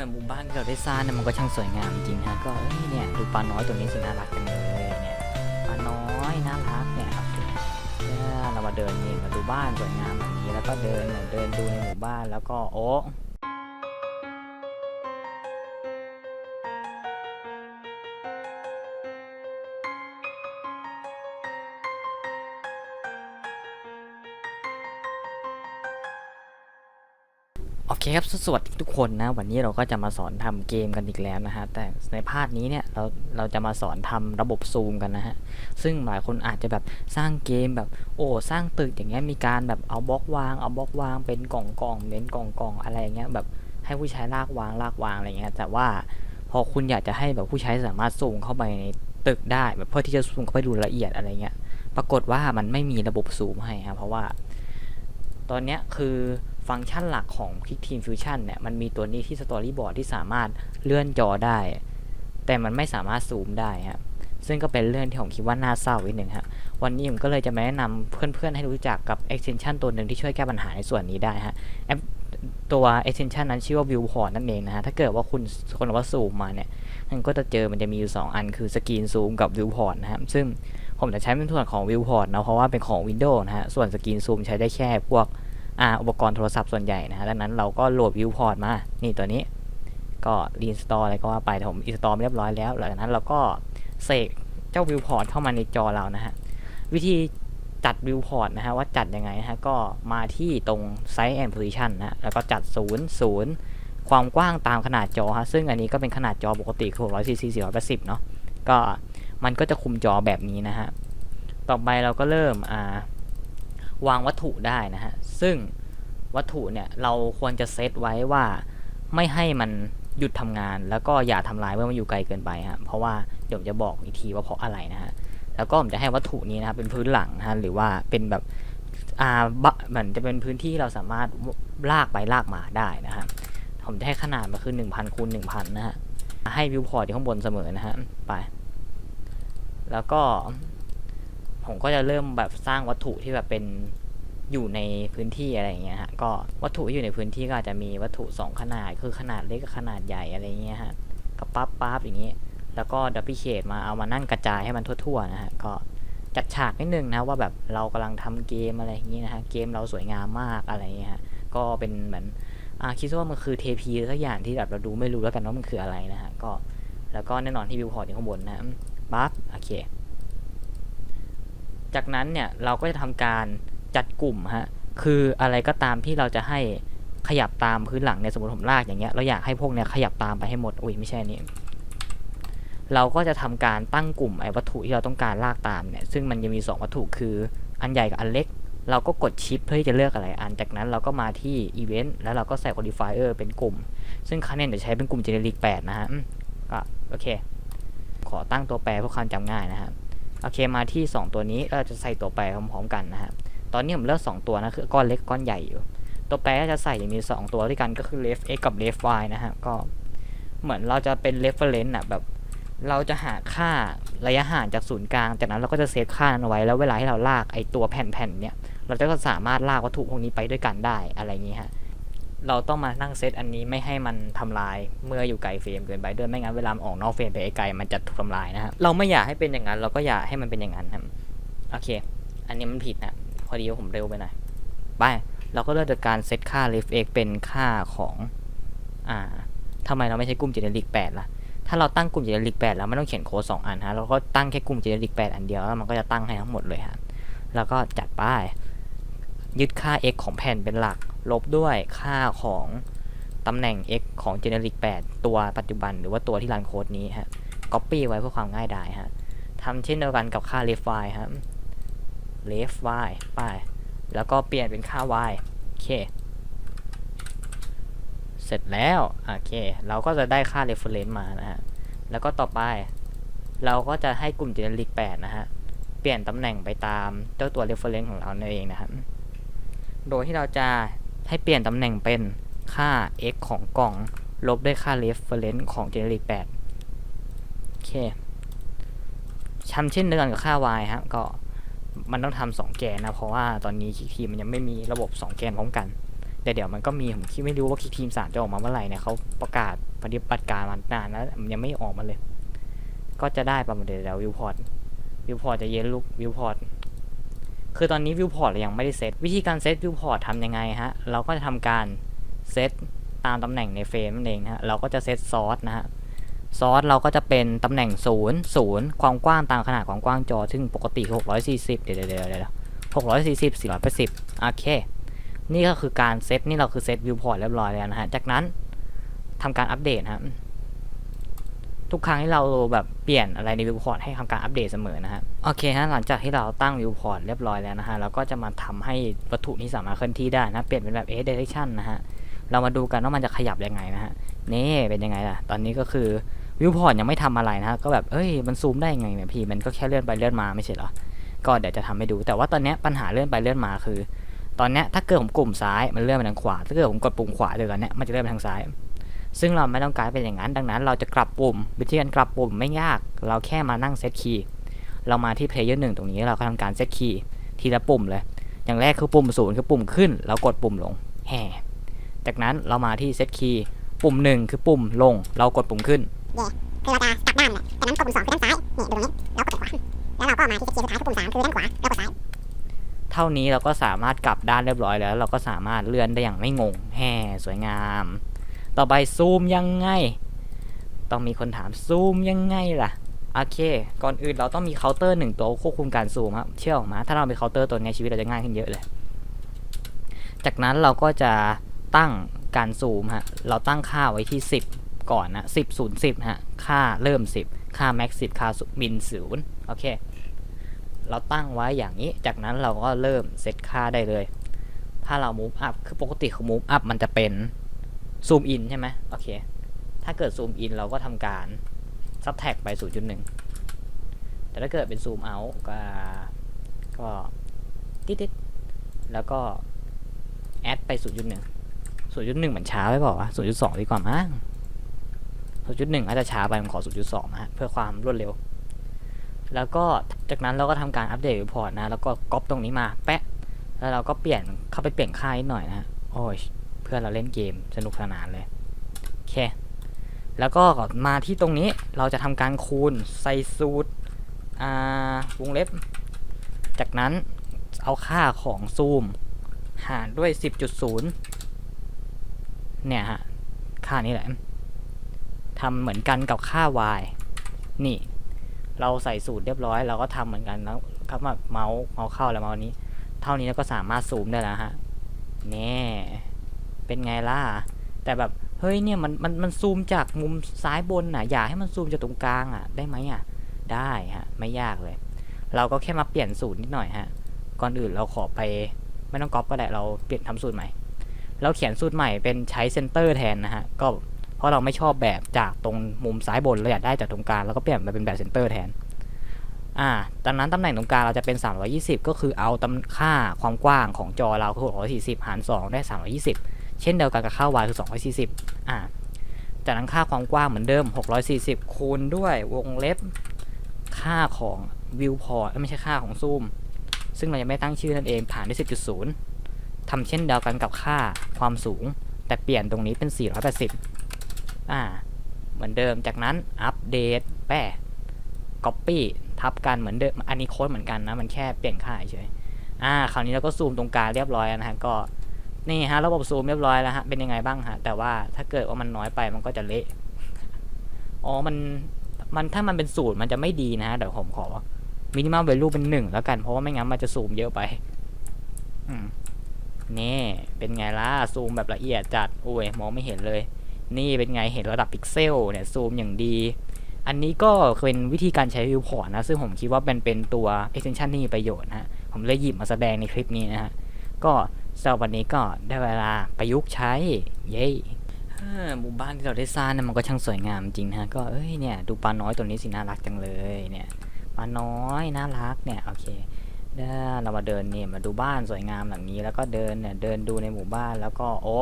หมู่บ้านที่เราได้สร้างเนี่ยมันก็ช่างสวยงามจริงฮะก็เอ้ยเนี่ยดูปลาน้อยตัวนี้สิน่ารักจังเลยเนี่ยปลาน้อยน่ารักเนี่ยครับเนี่ยเรามาเดินนี่มาดูบ้านสวยงามแบบนี้แล้วก็เดินเดินดูในหมู่บ้านแล้วก็โอ้ โอเคครับสวัสดีทุกคนนะ วันนี้เราก็จะมาสอนทำเกมกันอีกแล้วนะฮะ แต่ในพาร์ทนี้เนี่ยเราเราจะมาสอนทำระบบซูมกันนะฮะ ซึ่งหลายคนอาจจะแบบสร้างเกมแบบโอ้สร้างตึกอย่างเงี้ยมีการแบบเอาบล็อกวางเอาบล็อกวางเป็นกล่องกล่องเป็นกล่องกล่องอะไรอย่างเงี้ยแบบให้ผู้ใช้ลากวางลากวางอะไรเงี้ย แต่ว่าพอคุณอยากจะให้แบบผู้ใช้สามารถซูมเข้าไปในตึกได้แบบเพื่อที่จะซูมเข้าไปดูละเอียดอะไรเงี้ย ปรากฏว่ามันไม่มีระบบซูมให้ครับเพราะว่า ตอนเนี้ยคือ ฟังก์ชันหลักของ Quick Team Fusion เนี่ยมันมีตัวนี้ที่ Storyboard ที่สามารถเลื่อนจอได้ แต่มันไม่สามารถซูมได้ครับซึ่งก็เป็นเรื่องที่ผมคิดว่าน่าเศร้าอีกหนึ่งฮะ วันนี้ผมก็เลยจะมาแนะนำเพื่อนๆให้รู้จักกับ extension ตัวหนึ่งที่ช่วยแก้ปัญหาในส่วนนี้ได้ฮะแอปตัว extension นั้นชื่อว่า viewport นั่นเองนะฮะ ถ้าเกิดว่าคุณคนว่าซูมมาเนี่ย มันก็จะเจอมันจะมีอยู่สองอันคือ screen zoom กับ viewport นะครับ ซึ่งผมจะใช้เป็นส่วนของ viewport นะเพราะว่าเป็นของ Windows นะฮะ ส่วน screen zoom ใช้ได้แค่พวก อ่าอุปกรณ์โทรศัพท์ส่วนใหญ่นะฮะดังนั้นเราก็โหลด viewport มา นี่ตัวนี้ ก็ reinstall อะไรก็ว่าไปแต่ผม install เรียบร้อยแล้วหลังจากนั้นเราก็เสกเจ้า viewport เข้ามาในจอเรานะฮะวิธีจัด viewport นะฮะว่าจัดยังไงนะฮะก็มาที่ตรง size and position นะฮะแล้วก็จัด 0 0 ความกว้างตามขนาดจอฮะซึ่งอันนี้ก็เป็นขนาดจอปกติคือ640 480 เนาะก็มันก็จะคุมจอแบบนี้นะฮะ ต่อไปเราก็เริ่มอ่า วางวัตถุได้นะฮะ ซึ่งวัตถุเนี่ยเราควรจะเซตไว้ว่าไม่ให้มันหยุดทำงาน แล้วก็อย่าทำลายเมื่อมันอยู่ไกลเกินไปฮะ เพราะว่าเดี๋ยวผมจะบอกอีกทีว่าเพราะอะไรนะฮะ แล้วก็ผมจะให้วัตถุนี้นะครับเป็นพื้นหลังนะฮะหรือว่าเป็นแบบอ่าบะเหมือนจะเป็นพื้นที่เราสามารถลากไปลากมาได้นะฮะ ผมจะให้ขนาดมันคือ1,000คูณ1,000นะฮะ ให้วิวพอร์ตอยู่ข้างบนเสมอนะฮะ ไป แล้วก็ ผมก็จะเริ่มแบบสร้างวัตถุที่แบบเป็นอยู่ในพื้นที่อะไรอย่างเงี้ยฮะก็วัตถุที่อยู่ในพื้นที่ก็อาจจะมีวัตถุ 2 ขนาดคือขนาดเล็กกับขนาดใหญ่อะไรเงี้ยฮะก็ปั๊บปั๊บอย่างงี้ แล้วก็ดับเบิลเคทมาเอามานั่งกระจายให้มันทั่วๆนะฮะก็จัดฉากนิดนึงนะว่าแบบเรากำลังทำเกมอะไรอย่างงี้นะฮะเกมเราสวยงามมากอะไรเงี้ยฮะก็เป็นเหมือนอ่าคิดว่ามันคือเทพีสักอย่างที่แบบเราดูไม่รู้แล้วกันว่ามันคืออะไรนะฮะก็แล้วก็แน่นอนที่วิวพอร์ตอยู่ข้างบนนะปั๊บโอเค จากนั้นเนี่ยเราก็จะทำการจัดกลุ่มฮะคืออะไรก็ตามที่เราจะให้ขยับตามพื้นหลังในสมมติผมลากอย่างเงี้ยเราอยากให้พวกเนี้ยขยับตามไปให้หมดอุ้ยไม่ใช่นี่เราก็จะทำการตั้งกลุ่มไอ้วัตถุที่เราต้องการลากตามเนี่ยซึ่งมันจะมี 2 วัตถุคืออันใหญ่กับอันเล็ก เราก็กดชิปเพื่อที่จะเลือกอะไรอันจากนั้นเราก็มาที่ Event แล้วเราก็ใส่ Qualifier เป็นกลุ่ม ซึ่งคะแนนจะใช้เป็นกลุ่ม Generic 8 นะฮะก็โอเค ขอตั้งตัวแปรเพื่อความจำง่ายนะฮะ โอเคมาที่ 2 ตัวนี้เราจะใส่ตัวแปรพร้อมๆกันนะฮะตอนนี้ผมเลือก 2 ตัวนะคือก้อนเล็กก้อนใหญ่อยู่ ตัวแปรจะใส่อย่างมี 2 ตัวด้วยกันก็คือ left x กับ left y นะฮะก็เหมือนเราจะเป็น reference อะแบบเราจะหาค่าระยะห่างจากศูนย์กลาง จากนั้นเราก็จะเซฟค่านั้นเอาไว้แล้วเวลาที่เราลากไอตัวแผ่นๆเนี่ยเราจะก็สามารถลากวัตถุพวกนี้ไปด้วยกันได้อะไรอย่างนี้ฮะ เราต้องมานั่งเซตอันนี้ไม่ให้มันทำลายเมื่ออยู่ไกลเฟรมเกินไปด้วยไม่งั้นเวลาออกนอกเฟรมไปไกลมันจะถูกทำลายนะฮะเราไม่อยากให้เป็นอย่างนั้นเราก็อยากให้มันเป็นอย่างนั้นครับโอเค อันนี้มันผิดนะพอดีผมเร็วไปหน่อยไปเราก็เลือกจากการเซตค่า left x เป็นค่าของอ่าทำไมเราไม่ใช้กลุ่ม generic 8ล่ะถ้าเราตั้งกลุ่ม generic 8แล้วไม่ต้องเขียนโค้ด2อันฮะเราก็ตั้งแค่กลุ่ม generic 8 อันเดียวแล้วมันก็จะตั้งให้ทั้งหมดเลยฮะแล้วก็จัดป้า ยึดค่า x ของแผ่นเป็นหลัก ลบด้วยค่าของตำแหน่ง x ของ generic 8 ตัวปัจจุบันหรือว่าตัวที่รันโค้ดนี้ฮะ copy ไว้เพื่อความง่ายดายฮะทำเช่นเดียวกันกับค่า left y ฮะ left y ไป แล้วก็เปลี่ยนเป็นค่า y โอเค เสร็จแล้ว โอเค เราก็จะได้ค่า reference มานะฮะ แล้วก็ต่อไป เราก็จะให้กลุ่ม generic 8 นะฮะ เปลี่ยนตำแหน่งไปตามเจ้าตัว reference ของเราเองนะครับ โดยที่เราจะให้เปลี่ยนตำแหน่งเป็นค่า x ของกล่อง ลบด้วยค่า reference ของ generic 8 โอเคทำเช่นเดียวกันกับค่า y ฮะก็มันต้องทำสองแกนนะ เพราะว่าตอนนี้ทีมมันยังไม่มีระบบ 2 แกนพร้อมกัน แต่เดี๋ยวมันก็มี ผมคิดไม่รู้ว่าคิกทีมสามจะออกมาเมื่อไหร่เนี่ยเขาประกาศปฏิบัติการมานานแล้วมันยังไม่ออกมาเลย ก็จะได้ประมาณเดี๋ยวเดี๋ยววิวพอร์ตวิวพอร์ตจะเย็นลุกวิวพอร์ต คือตอนนี้วิวพอร์ตเรายังไม่ได้เซตวิธีการเซตวิวพอร์ตทำยังไงฮะ เราก็จะทำการเซตตามตำแหน่งในเฟรมนั่นเองนะฮะ เราก็จะเซตซอสนะฮะ ซอสเราก็จะเป็นตำแหน่งศูนย์ศูนย์ความกว้างตามขนาดความกว้างจอ ซึ่งปกติคือ640เดี๋ยวเดี๋ยวเดี๋ยวเดี๋ยว640 480 โอเค นี่ก็คือการเซตนี่เราคือเซตวิวพอร์ตเรียบร้อยแล้วนะฮะ จากนั้นทำการอัปเดตฮะ ทุกครั้งที่เราแบบเปลี่ยนอะไรในวิวพอร์ตให้ทำการอัปเดตเสมอนะฮะโอเคฮะหลังจากที่เราตั้งวิวพอร์ตเรียบร้อยแล้วนะฮะเราก็จะมาทำให้วัตถุนี้สามารถเคลื่อนที่ได้นะเปลี่ยนเป็นแบบ S direction นะฮะเรามาดูกันว่ามันจะขยับยังไงนะฮะนี่เป็นยังไงล่ะ ตอนนี้ก็คือวิวพอร์ตยังไม่ทำอะไรนะฮะก็แบบเอ้ยมันซูมได้ยังไงเนี่ยพี่มันก็แค่เลื่อนไปเลื่อนมาไม่ใช่เหรอก็เดี๋ยวจะทำให้ดู แต่ว่าตอนนี้ปัญหาเลื่อนไปเลื่อนมาคือ ตอนนี้ถ้าเกิดผมกลุ่มซ้ายมันเลื่อนไปทางขวาถ้าเกิดผมกดปุ่มขวาเดี๋ยวตอนนี้มันจะเลื่อนไปทางซ้าย ซึ่งเราไม่ต้องการเป็นอย่างนั้น ดังนั้นเราจะกลับปุ่ม วิธีการกลับปุ่มไม่ยาก เราแค่มานั่งเซตคีย์ เรามาที่ player หนึ่งตรงนี้เราก็ทำการเซตคีย์ทีละปุ่มเลย อย่างแรกคือปุ่มศูนย์คือปุ่มขึ้น เรากดปุ่มลง แห่จากนั้นเรามาที่เซตคีย์ปุ่มหนึ่งคือปุ่มลง เรากดปุ่มขึ้นคือเราจะกลับด้านเลยแต่นั้นกดปุ่มสองคือด้านซ้าย นี่ดูตรงนี้แล้วกดขวา แล้วเราก็มาที่สกิลสุดท้ายคือปุ่มสามคือด้านขวาแล้วกดซ้าย เท่านี้เราก็สามารถกลับด้านเรียบร้อยแล้ว เราก็สามารถเลื่อนได้อย่างไม่งง แห่สวยงาม ต่อไปซูมยังไง ต้องมีคนถามซูมยังไงล่ะ โอเค ก่อนอื่นเราต้องมีเคาน์เตอร์หนึ่งตัวควบคุมการซูมครับ เชื่อออกมา ถ้าเรามีเคาน์เตอร์ตัวนี้ชีวิตเราจะง่ายขึ้นเยอะเลย จากนั้นเราก็จะตั้งการซูมฮะ เราตั้งค่าไว้ที่ 10 ก่อนนะ 10 0 10ฮะ ค่าเริ่ม 10 ค่าแม็ก10 ค่ามิน0โอเค เราตั้งไว้อย่างนี้ จากนั้นเราก็เริ่มเซตค่าได้เลย ถ้าเรา move up คือปกติคือ move up มันจะเป็น ซูมอินใช่ไหมโอเค ถ้าเกิดซูมอินเราก็ทำการ subtract ไป 0.1 แต่ถ้าเกิดเป็นซูมเอาก็ก็ติดๆแล้วก็ add ไป 0.1 0.1มันช้าไปเปล่าวะ0.2 ดีกว่ามั้ง0.1 อาจจะช้าไปผมขอ 0.2 นะฮะ เพื่อความรวดเร็ว แล้วก็จากนั้นเราก็ทำการอัปเดตรีพอร์ตนะ แล้วก็ก๊อปตรงนี้มาแปะ แล้วเราก็เปลี่ยนเข้าไปเปลี่ยนค่านิดหน่อยนะ โอ้ย พื่อนเราเล่นเกมสนุกสนานเลยโอเคแล้วก็มาที่ตรงนี้เราจะทำการคูณใส่สูตรอ่าวงเล็บ จากนั้นเอาค่าของซูม หารด้วย 10.0 เนี่ยฮะ ค่านี้แหละทำเหมือนกันกับค่า y นี่ เราใส่สูตรเรียบร้อย เราก็ทำเหมือนกันแล้วครับมาเมาส์เมาส์เข้าแล้วเมาส์นี้ เท่านี้แล้วก็สามารถซูมได้แล้วฮะแน่ เป็นไงล่ะ แต่แบบ เฮ้ยเนี่ยมันมันมันซูมจากมุมซ้ายบนน่ะ อยากให้มันซูมจากตรงกลางอะ ได้ไหมอะ ได้ฮะ ไม่ยากเลย เราก็แค่มาเปลี่ยนสูตรนิดหน่อยฮะ ก่อนอื่นเราขอไป ไม่ต้องก๊อปก็ได้ เราเปลี่ยนทำสูตรใหม่ เราเขียนสูตรใหม่เป็นใช้เซนเตอร์แทนนะฮะ ก็เพราะเราไม่ชอบแบบจากตรงมุมซ้ายบนเราอยากได้จากตรงกลาง แล้วก็เปลี่ยนมาเป็นแบบเซนเตอร์แทน อ่าตอนนั้นตำแหน่งตรงกลางเราจะเป็น 320 ก็คือเอาตำค่าความกว้างของจอเราคือ640 หาร 2 ได้ 320 เช่นเดียวกันกับค่า y คือ 240อ่าจากนั้นค่าความกว้างเหมือนเดิม 640 คูณด้วยวงเล็บ ค่าของ viewport ไม่ใช่ค่าของซูม ซึ่งเรายังไม่ตั้งชื่อนั่นเองผ่านด้วย 10.0 ทำเช่นเดียวกันกับค่าความสูง แต่เปลี่ยนตรงนี้เป็น 480 อ่า เหมือนเดิมจากนั้นอัปเดตแปะ copy ทับกันเหมือนเดิม อันนี้โค้ดเหมือนกันนะ มันแค่เปลี่ยนค่าเฉย อ่า คราวนี้เราก็ซูมตรงกลางเรียบร้อยแล้วนะฮะ ก็ นี่ฮะระบบซูมเรียบร้อยแล้วฮะเป็นยังไงบ้างฮะแต่ว่าถ้าเกิดว่ามันน้อยไปมันก็จะเละอ๋อมันมันถ้ามันเป็นศูนย์มันจะไม่ดีนะฮะเดี๋ยวผมขอมินิมัมเวลูเป็นหนึ่งแล้วกันเพราะว่าไม่งั้นมันจะซูมเยอะไปอนี่เป็นไงล่ะซูมแบบละเอียดจัดโอ้ยมองไม่เห็นเลย นี่เป็นไงเห็นระดับพิกเซลเนี่ยซูมอย่างดี อันนี้ก็เป็นวิธีการใช้วิวพอร์ตนะ ซึ่งผมคิดว่าเป็นเป็นตัว extension ที่มีประโยชน์นะฮะผมเลยหยิบมาแสดงในคลิปนี้นะฮะก็ สำหรับวันนี้ก็ได้เวลาประยุกต์ใช้ เย้หมู่บ้านที่เราได้สร้างนะมันก็ช่างสวยงามจริงนะฮะก็เอ้ยเนี่ยดูปลาน้อยตัวนี้สิน่ารักจังเลยเนี่ยปลาน้อยน่ารักเนี่ยโอเคเด้อเรามาเดินเนี่ยมาดูบ้านสวยงามหลังนี้ แล้วก็เดินเนี่ยเดินดูในหมู่บ้านแล้วก็โอ้